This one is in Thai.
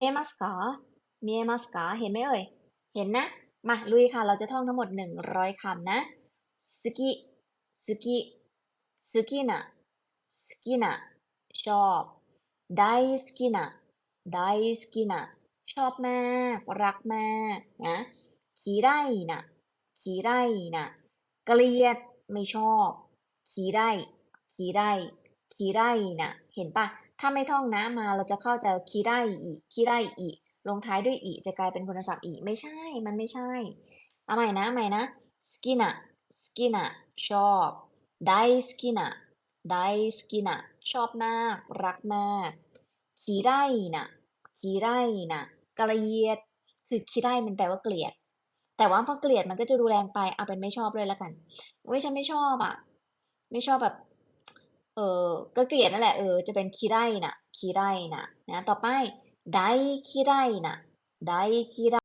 เอมัสกามียมัสกาเห็นไหมเอ่ย เห็นนะ มาลุยค่ะ เราจะท่องทั้งหมดหนึ่งร้อยคำนะสกิสกิสกินะสกินะชอบไดสกินะไดสกินะชอบมาก รักมากนะคีไรนะคีไรนะเกลียดไม่ชอบคีไรคีไรคีไรนะเห็นปะ ถ้าไม่ท่องนะมาเราจะเข้าใจคีไรอีกคีไรอีกลงท้ายด้วยอีจะกลายเป็นคุณศัพท์อีไม่ใช่ มันไม่ใช่เอาใหม่นะใหม่นะสกินะสกินะชอบไดสกินะไดสกินะชอบมาก รักมากคีไรนะคีไรนะเกลียดคือคีไรมันแปลว่าเกลียด แต่ว่าพอเกลียดมันก็จะดูแรงไปเอาเป็นไม่ชอบเลยละกันโอ้ยฉันไม่ชอบอะ ไม่ชอบแบบ เออก็เกลียดนั่นแหละเออจะเป็นคีไรนะคีไรนะนะต่อไปไดคีไรนะไดคีไร